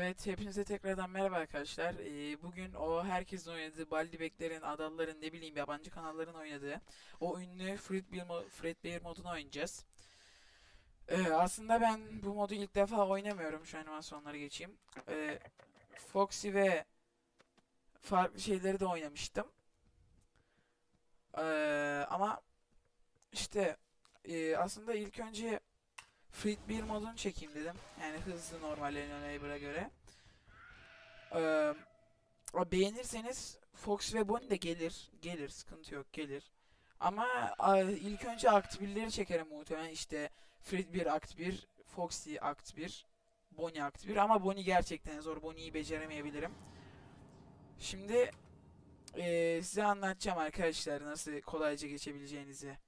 Evet, hepinize tekrardan merhaba arkadaşlar. Ee, bugün o herkesin oynadığı, Baldibeklerin, Adalların, ne bileyim yabancı kanalların oynadığı o ünlü Fredbear, mo Fredbear modunu oynayacağız. Ee, aslında ben bu modu ilk defa oynamıyorum. Şu animasyonları geçeyim. Ee, Foxy ve farklı şeyleri de oynamıştım. Ee, ama işte e, aslında ilk önce Fredbear modunu çekeyim dedim. Yani hızlı normal Neighbor'a göre. Ee, beğenirseniz Fox ve Bonnie de gelir. Gelir. Sıkıntı yok. Gelir. Ama ilk önce Akt 1'leri çekerim muhtemelen. İşte Fredbear Akt 1, Foxy Akt 1, Bonnie Akt 1. Ama Bonnie gerçekten zor. Bonnie'yi beceremeyebilirim. Şimdi e, size anlatacağım arkadaşlar nasıl kolayca geçebileceğinizi.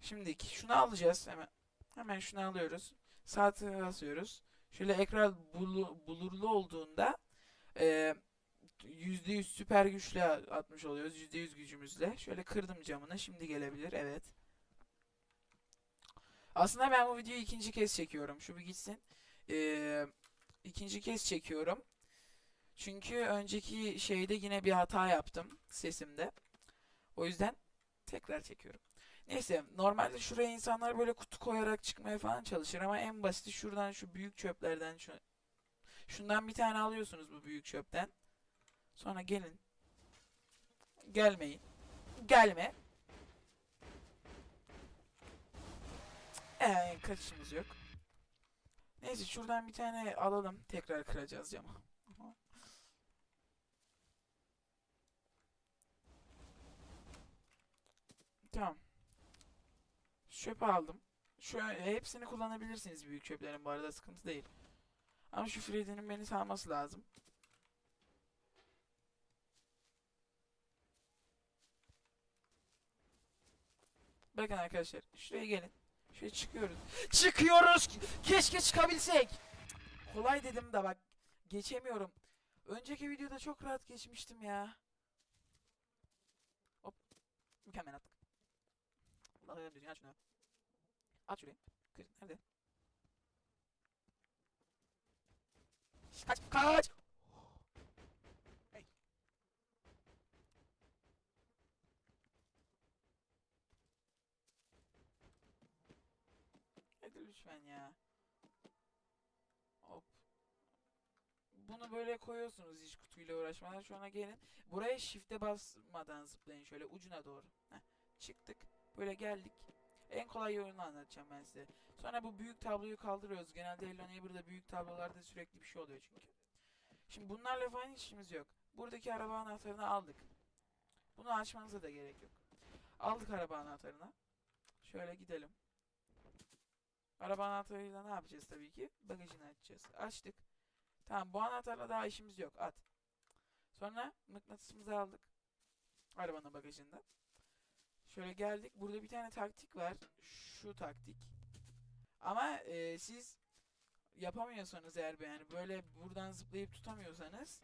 Şimdi şunu alacağız hemen. Hemen şunu alıyoruz. Sağ tığa basıyoruz. Şöyle ekran bulu- bulurlu olduğunda e, %100 süper güçle atmış oluyoruz. %100 gücümüzle. Şöyle kırdım camını. Şimdi gelebilir. Evet. Aslında ben bu videoyu ikinci kez çekiyorum. Şu bir gitsin. E, ikinci kez çekiyorum. Çünkü önceki şeyde yine bir hata yaptım sesimde. O yüzden tekrar çekiyorum. Neyse normalde şuraya insanlar böyle kutu koyarak çıkmaya falan çalışır ama en basiti şuradan şu büyük çöplerden şu şundan bir tane alıyorsunuz bu büyük çöpten. Sonra gelin. Gelmeyin. Gelme. Ee, kaçışımız yok. Neyse şuradan bir tane alalım. Tekrar kıracağız camı. Aha. Tamam. Çöpü aldım. Şu hepsini kullanabilirsiniz büyük çöplerin bu arada sıkıntı değil. Ama şu Freddy'nin beni salması lazım. Bakın arkadaşlar şuraya gelin. Şuraya çıkıyoruz. Çıkıyoruz! Keşke çıkabilsek! Kolay dedim de bak geçemiyorum. Önceki videoda çok rahat geçmiştim ya. Hop. Mükemmel attık. Aç şunu. At şurayı. Kır. Nerede? Kaç! Kaç! Hey. Lütfen ya. Hop. Bunu böyle koyuyorsunuz hiç kutuyla uğraşmadan. Sonra gelin. Buraya shift'e basmadan zıplayın şöyle ucuna doğru. Heh. Çıktık. Böyle geldik. En kolay yolunu anlatacağım ben size. Sonra bu büyük tabloyu kaldırıyoruz. Genelde Hello Neighbor'da büyük tablolarda sürekli bir şey oluyor çünkü. Şimdi bunlarla falan işimiz yok. Buradaki araba anahtarını aldık. Bunu açmanıza da gerek yok. Aldık araba anahtarını. Şöyle gidelim. Araba anahtarıyla ne yapacağız tabii ki? Bagajını açacağız. Açtık. Tamam bu anahtarla daha işimiz yok. At. Sonra mıknatısımızı aldık. Arabanın bagajında. Şöyle geldik. Burada bir tane taktik var. Şu taktik. Ama e, siz yapamıyorsanız eğer yani böyle buradan zıplayıp tutamıyorsanız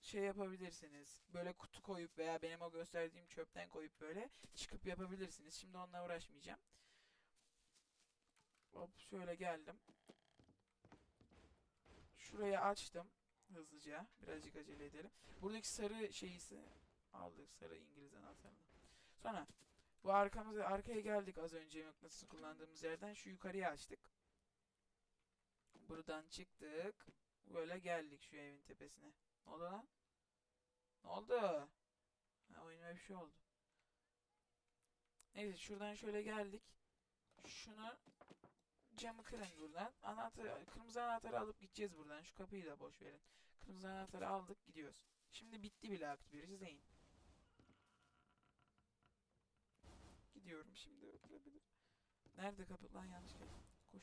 şey yapabilirsiniz. Böyle kutu koyup veya benim o gösterdiğim çöpten koyup böyle çıkıp yapabilirsiniz. Şimdi onunla uğraşmayacağım. Hop şöyle geldim. Şurayı açtım hızlıca. Birazcık acele edelim. Buradaki sarı şeyisi aldık sarı İngiliz anahtarını. Sonra bu arkamıza arkaya geldik az önce mıknatısı kullandığımız yerden şu yukarıya açtık. Buradan çıktık. Böyle geldik şu evin tepesine. Ne oldu lan? Ne oldu? Ha, oyunuma bir şey oldu. Neyse şuradan şöyle geldik. Şunu camı kırın buradan. Anahtarı, kırmızı anahtarı alıp gideceğiz buradan. Şu kapıyı da boş verin. Kırmızı anahtarı aldık gidiyoruz. Şimdi bitti bile akt bir izleyin. Gidiyorum şimdi öldürebilir. Nerede kapı lan yanlış geldi. Koş.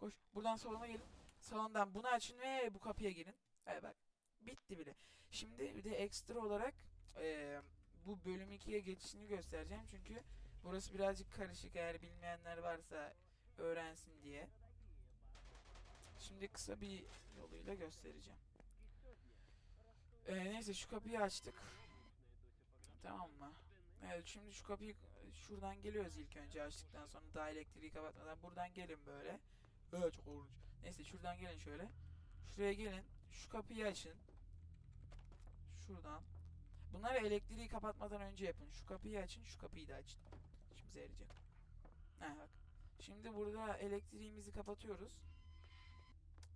Koş. Buradan salona gelin. Salondan bunu açın ve bu kapıya girin. Evet bak. Bitti bile. Şimdi bir de ekstra olarak eee, bu bölüm 2'ye geçişini göstereceğim. Çünkü burası birazcık karışık. Eğer bilmeyenler varsa öğrensin diye. Şimdi kısa bir yoluyla göstereceğim. Ee, neyse şu kapıyı açtık. Tamam mı? Evet şimdi şu kapıyı şuradan geliyoruz ilk önce açtıktan sonra daha elektriği kapatmadan buradan gelin böyle. Evet çok korkunç. Neyse şuradan gelin şöyle. Şuraya gelin. Şu kapıyı açın. Şuradan. Bunları elektriği kapatmadan önce yapın. Şu kapıyı açın, şu kapıyı da açın. İşimize yarayacak. Ha bak. Şimdi burada elektriğimizi kapatıyoruz.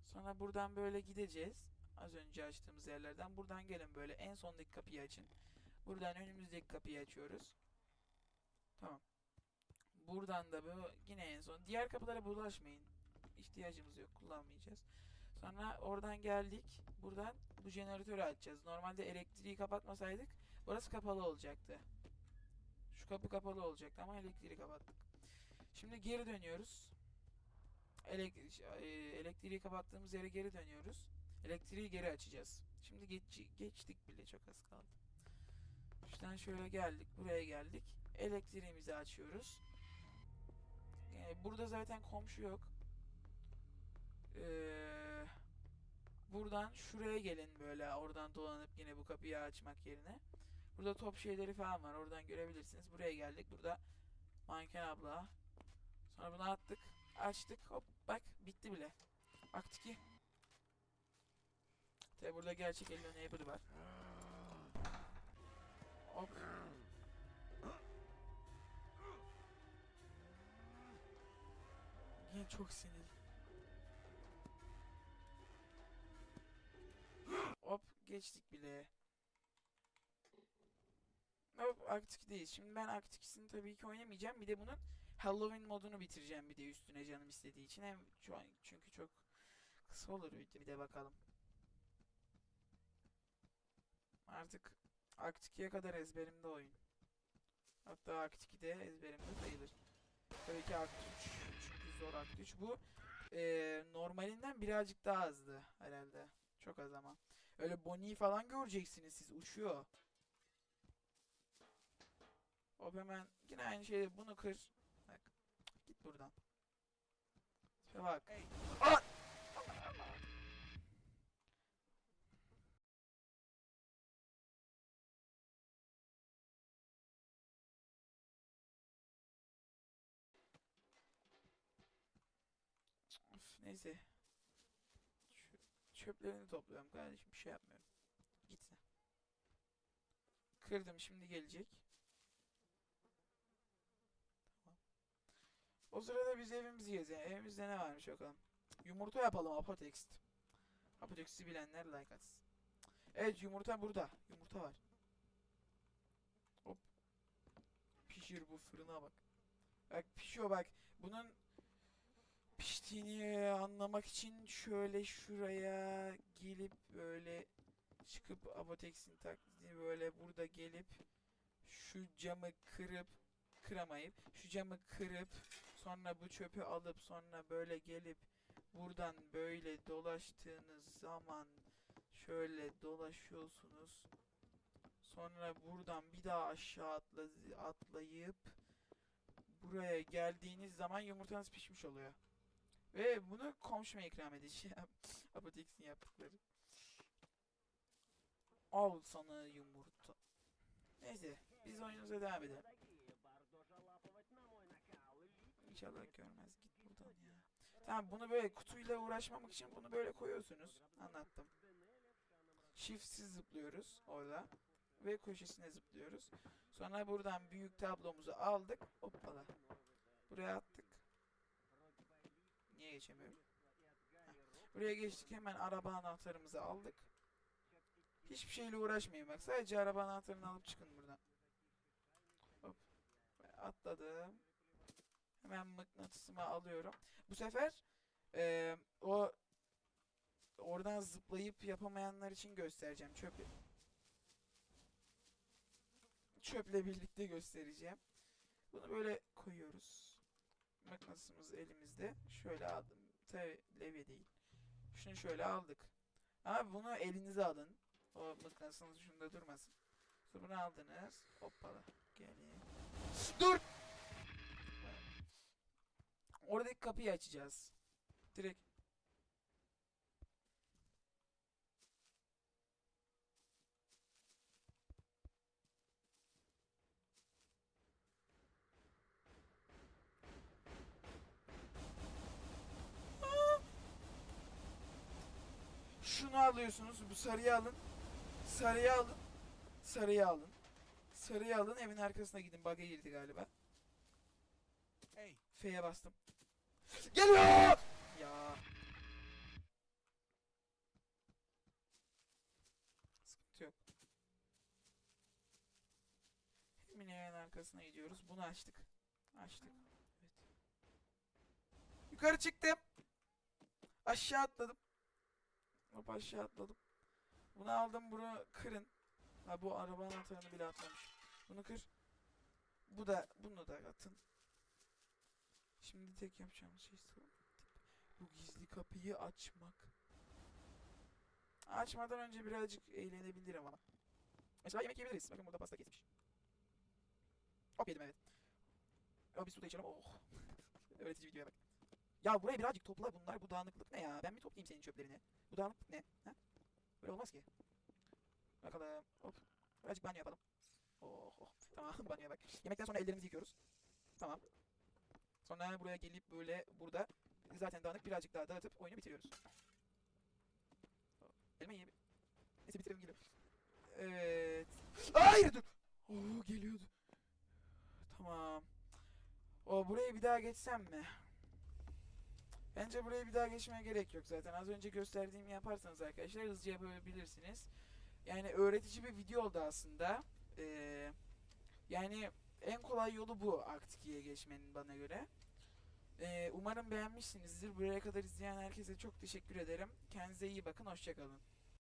Sonra buradan böyle gideceğiz. Az önce açtığımız yerlerden. Buradan gelin böyle en sondaki kapıyı açın. Buradan önümüzdeki kapıyı açıyoruz. Tamam. Buradan da bu yine en son. Diğer kapılara bulaşmayın. İhtiyacımız yok. Kullanmayacağız. Sonra oradan geldik. Buradan bu jeneratörü açacağız. Normalde elektriği kapatmasaydık burası kapalı olacaktı. Şu kapı kapalı olacaktı ama elektriği kapattık. Şimdi geri dönüyoruz. Elek e, elektriği kapattığımız yere geri dönüyoruz. Elektriği geri açacağız. Şimdi geç geçtik bile çok az kaldı. Şuradan şöyle geldik. Buraya geldik. Elektriğimizi açıyoruz. Yani burada zaten komşu yok. Ee, buradan şuraya gelin böyle oradan dolanıp yine bu kapıyı açmak yerine. Burada top şeyleri falan var. Oradan görebilirsiniz. Buraya geldik. Burada manken abla. Sonra bunu attık. Açtık. Hop bak bitti bile. Akt 2. Tabi burada gerçek Hello Neighbor var. Yine çok sinir. Hop geçtik bile. Hop Akt 2'deyiz. Şimdi ben Akt 2'sini tabii ki oynamayacağım. Bir de bunun Halloween modunu bitireceğim bir de üstüne canım istediği için. Hem şu an çünkü çok kısa olur de, bir de bakalım. Artık Akt 2'ye kadar ezberimde oyun. Hatta Akt 2'de ezberimde sayılır. Tabii ki Akt 3 çünkü zor Akt 3. Bu eee, normalinden birazcık daha azdı herhalde. Çok az ama. Öyle Bonnie'yi falan göreceksiniz siz uçuyor. Hop hemen yine aynı şeyi bunu kır. Bak. Git buradan. Tipe bak. Aa! Neyse. Çö- çöplerini topluyorum kardeşim. Bir şey yapmıyorum. Git. Kırdım şimdi gelecek. O sırada biz evimizi gezelim. Evimizde ne varmış bakalım. Yumurta yapalım Apotext. Apotext'i bilenler like atsın. Evet yumurta burada. Yumurta var. Hop. Pişir bu fırına bak. Bak pişiyor bak. Bunun piştiğini anlamak için şöyle şuraya gelip böyle çıkıp Apotex'in taklidini böyle burada gelip şu camı kırıp kıramayıp şu camı kırıp sonra bu çöpü alıp sonra böyle gelip buradan böyle dolaştığınız zaman şöyle dolaşıyorsunuz. Sonra buradan bir daha aşağı atla, atlayıp buraya geldiğiniz zaman yumurtanız pişmiş oluyor. Ve bunu komşuma ikram edeceğim. Apotex'in yaptıkları. Al sana yumurta. Neyse biz oyunumuza devam edelim. İnşallah görmez git buradan ya. Tamam bunu böyle kutuyla uğraşmamak için bunu böyle koyuyorsunuz. Anlattım. Shift'siz zıplıyoruz orada. Ve köşesine zıplıyoruz. Sonra buradan büyük tablomuzu aldık. Hoppala. Buraya attık. Niye geçemiyorum? Heh. Buraya geçtik hemen araba anahtarımızı aldık. Hiçbir şeyle uğraşmayın bak. Sadece araba anahtarını alıp çıkın buradan. Hop. Atladım. Hemen mıknatısımı alıyorum. Bu sefer eee, o oradan zıplayıp yapamayanlar için göstereceğim. Çöp çöple birlikte göstereceğim. Bunu böyle koyuyoruz. Mıknatısımız elimizde. Şöyle aldım. Tabi levye değil. Şunu şöyle aldık. Ama bunu elinize alın. O mıknatısınız şunda durmasın. Sonra bunu aldınız. Hoppala. Gelin. Dur! Oradaki kapıyı açacağız. Direkt. Aa! Şunu alıyorsunuz. Bu sarıyı alın. Sarıyı alın. Sarıyı alın. Sarıyı alın. Evin arkasına gidin. Bug'a girdi galiba. Hey, F'ye bastım. Geliyor! Ya. Sıkıntı yok. Hemen evin arkasına gidiyoruz. Bunu açtık. Açtık. Evet. Yukarı çıktım. Aşağı atladım. Hop aşağı atladım. Bunu aldım bunu kırın. Ha bu arabanın anahtarını bile atmamış. Bunu kır. Bu da bunu da atın. Şimdi tek yapacağımız şey bu gizli kapıyı açmak. Açmadan önce birazcık eğlenebilirim ama. Mesela yemek yiyebiliriz. Bakın burada pasta kesmiş. Hop yedim evet. Ya bir su da içelim. Oh. Öğretici videoya bak. Ya burayı birazcık topla bunlar. Bu dağınıklık ne ya? Ben mi toplayayım senin çöplerini? Bu dağınıklık ne? Ha? Böyle olmaz ki. Bakalım. Hop. Birazcık banyo yapalım. Oh oh. Tamam banyoya bak. Yemekten sonra ellerimizi yıkıyoruz. Tamam. Sonra buraya gelip böyle burada zaten dağınık birazcık daha dağıtıp oyunu bitiriyoruz. Elma yiyelim. Neyse bitirelim geliyor. Evet. Hayır dur. Oo geliyordu. Tamam. O buraya bir daha geçsem mi? Bence buraya bir daha geçmeye gerek yok zaten. Az önce gösterdiğimi yaparsanız arkadaşlar hızlıca yapabilirsiniz. Yani öğretici bir video oldu aslında. Ee, yani en kolay yolu bu Akt 2'ye geçmenin bana göre. Ee, umarım beğenmişsinizdir. Buraya kadar izleyen herkese çok teşekkür ederim. Kendinize iyi bakın. Hoşçakalın.